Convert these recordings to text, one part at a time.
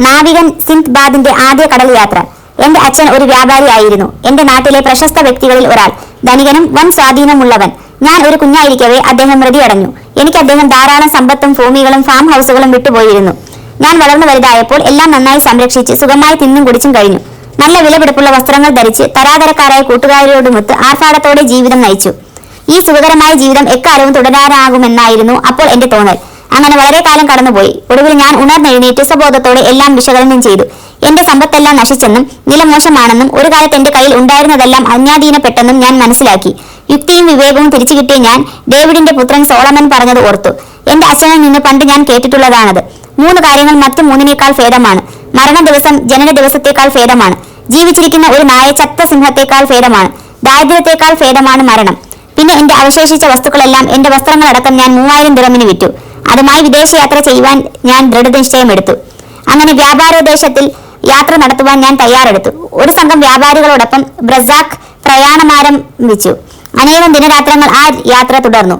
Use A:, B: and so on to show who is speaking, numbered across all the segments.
A: നാവികൻ synth ബാദിന്റെ ആദ്യ കടൽ യാത്ര എന്റെ അച്ഛൻ ഒരു വ്യാപാരിയായിരുന്നു എന്റെ നാട്ടിലെ പ്രശസ്ത വ്യക്തികളിൽ ഒരാൾ. ധനികനും വൻ സ്വാധീനമുള്ളവൻ. ഞാൻ ഒരു കുഞ്ഞായിരിക്കവേ അദ്ദേഹം മൃതിയടഞ്ഞു. എനിക്ക് അദ്ദേഹം ധാരാളം സമ്പത്തും ഭൂമികളും ഫാം ഹൗസുകളും വിട്ടുപോയിരുന്നു. ഞാൻ വളർന്നു വലുതായപ്പോൾ എല്ലാം നന്നായി സംരക്ഷിച്ച് സുഖമായി തിന്നും കുടിച്ചും കഴിഞ്ഞു. നല്ല വിലപിടിപ്പുള്ള വസ്ത്രങ്ങൾ ധരിച്ച് തരാതരക്കാരായ കൂട്ടുകാരോടുമൊത്ത് ആർഭാടത്തോടെ ജീവിതം നയിച്ചു. ഈ സുഖകരമായ ജീവിതം എക്കാലവും തുടരാനാകുമെന്നായിരുന്നു അപ്പോൾ എന്റെ തോന്നൽ. അങ്ങനെ വളരെ കാലം കടന്നുപോയി. ഒടുവിൽ ഞാൻ ഉണർന്നെഴുന്നേറ്റ് സ്വബോധത്തോടെ എല്ലാം വിശകലനം ചെയ്തു. എന്റെ സമ്പത്തെല്ലാം നശിച്ചെന്നും നില മോശമാണെന്നും ഒരു കാലത്ത് എന്റെ കയ്യിൽ ഉണ്ടായിരുന്നതെല്ലാം അന്യാധീനപ്പെട്ടെന്നും ഞാൻ മനസ്സിലാക്കി. യുക്തിയും വിവേകവും തിരിച്ചു കിട്ടിയ ഞാൻ ഡേവിഡിന്റെ പുത്രൻ സോളമൻ പറഞ്ഞത് ഓർത്തു. എന്റെ അച്ഛനിൽ നിന്ന് പണ്ട് ഞാൻ കേട്ടിട്ടുള്ളതാണത്. മൂന്ന് കാര്യങ്ങൾ മറ്റു മൂന്നിനേക്കാൾ ഭേദമാണ്. മരണ ദിവസം ജനന ദിവസത്തേക്കാൾ ഭേദമാണ്. ജീവിച്ചിരിക്കുന്ന ഒരു നായ ചത്ത സിംഹത്തേക്കാൾ ഭേദമാണ്. ദാരിദ്ര്യത്തെക്കാൾ ഭേദമാണ് മരണം. പിന്നെ എന്റെ അവശേഷിച്ച വസ്തുക്കളെല്ലാം എന്റെ വസ്ത്രങ്ങളടക്കം ഞാൻ മൂവായിരം ദിറമിന് വിറ്റു. അതുമായി വിദേശയാത്ര ചെയ്യുവാൻ ഞാൻ ദൃഢനിശ്ചയമെടുത്തു അങ്ങനെ വ്യാപാരോദ്ദേശത്തിൽ യാത്ര നടത്തുവാൻ ഞാൻ തയ്യാറെടുത്തു. ഒരു സംഘം വ്യാപാരികളോടൊപ്പം ബ്രസാഖ് പ്രയാണമാരംഭിച്ചു അനേകം ദിനരാത്രങ്ങൾ ആ യാത്ര തുടർന്നു.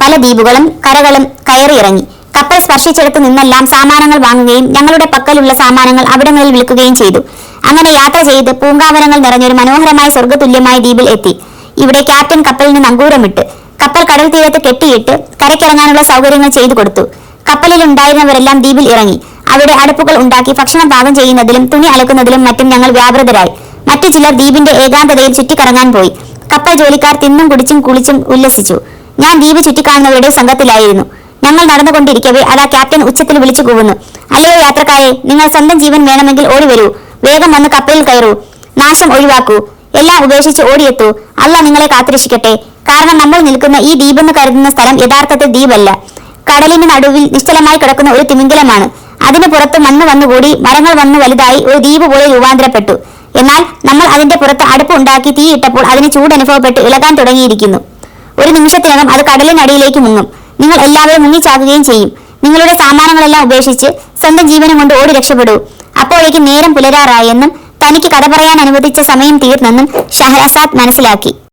A: പല ദ്വീപുകളും കരകളും കയറിയിറങ്ങി. കപ്പൽ സ്പർശിച്ചെടുത്ത് നിന്നെല്ലാം സാമാനങ്ങൾ വാങ്ങുകയും ഞങ്ങളുടെ പക്കലുള്ള സാമാനങ്ങൾ അവിടങ്ങളിൽ വിൽക്കുകയും ചെയ്തു. അങ്ങനെ യാത്ര ചെയ്ത് പൂങ്കാവനങ്ങൾ നിറഞ്ഞൊരു മനോഹരമായ സ്വർഗതുല്യമായ ദ്വീപിൽ എത്തി. ഇവിടെ ക്യാപ്റ്റൻ കപ്പലിന് നങ്കൂരമിട്ട് കപ്പൽ കടൽ തീരത്ത് കെട്ടിയിട്ട് കരയ്ക്കിറങ്ങാനുള്ള സൗകര്യങ്ങൾ ചെയ്തു കൊടുത്തു. കപ്പലിൽ ഉണ്ടായിരുന്നവരെല്ലാം ദ്വീപിൽ ഇറങ്ങി. അവിടെ അടുപ്പുകൾ ഉണ്ടാക്കി ഭക്ഷണം പാകം ചെയ്യുന്നതിലും തുണി അലക്കുന്നതിലും മറ്റും ഞങ്ങൾ വ്യാപൃതരായി. മറ്റു ചിലർ ദ്വീപിന്റെ ഏകാന്തതയിൽ ചുറ്റിക്കറങ്ങാൻ പോയി. കപ്പൽ ജോലിക്കാർ തിന്നും കുടിച്ചും കുളിച്ചും ഉല്ലസിച്ചു. ഞാൻ ദ്വീപ് ചുറ്റിക്കാണുന്നവരുടെ സംഘത്തിലായിരുന്നു. ഞങ്ങൾ നടന്നുകൊണ്ടിരിക്കവേ അതാ ക്യാപ്റ്റൻ ഉച്ചത്തിൽ വിളിച്ചു കൂവുന്നു. അല്ലയോ യാത്രക്കാരെ നിങ്ങൾ സ്വന്തം ജീവൻ വേണമെങ്കിൽ ഓടി വരൂ. വേഗം വന്ന് കപ്പലിൽ കയറൂ. നാശം ഒഴിവാക്കൂ. എല്ലാം ഉപേക്ഷിച്ച് ഓടിയെത്തൂ. അല്ല നിങ്ങളെ കാത്തിരക്ഷിക്കട്ടെ. കാരണം നമ്മൾ നിൽക്കുന്ന ഈ ദ്വീപെന്ന് കരുതുന്ന സ്ഥലം യഥാർത്ഥത്തിൽ ദ്വീപല്ല. കടലിന് നടുവിൽ നിശ്ചലമായി കിടക്കുന്ന ഒരു തിമിംഗലമാണ്. അതിന് പുറത്ത് മണ്ണ് വന്നുകൂടി മരങ്ങൾ വന്നു വലുതായി ഒരു ദ്വീപ് പോലെ രൂപാന്തരപ്പെട്ടു. എന്നാൽ നമ്മൾ അതിന്റെ പുറത്ത് അടുപ്പ് ഉണ്ടാക്കി തീയിട്ടപ്പോൾ അതിന് ചൂട് അനുഭവപ്പെട്ട് ഇളകാൻ തുടങ്ങിയിരിക്കുന്നു. ഒരു നിമിഷത്തിനകം അത് കടലിനടിയിലേക്ക് മുങ്ങും. നിങ്ങൾ എല്ലാവരും മുങ്ങിച്ചാകുകയും ചെയ്യും. നിങ്ങളുടെ സാമാനങ്ങളെല്ലാം ഉപേക്ഷിച്ച് സ്വന്തം ജീവനം കൊണ്ട് ഓടി രക്ഷപ്പെടൂ. അപ്പോഴേക്കും നേരം പുലരാറായെന്നും തനിക്ക് കഥ പറയാൻ അനുവദിച്ച സമയം തീർന്നെന്നും ഷഹറസാദ് മനസ്സിലാക്കി.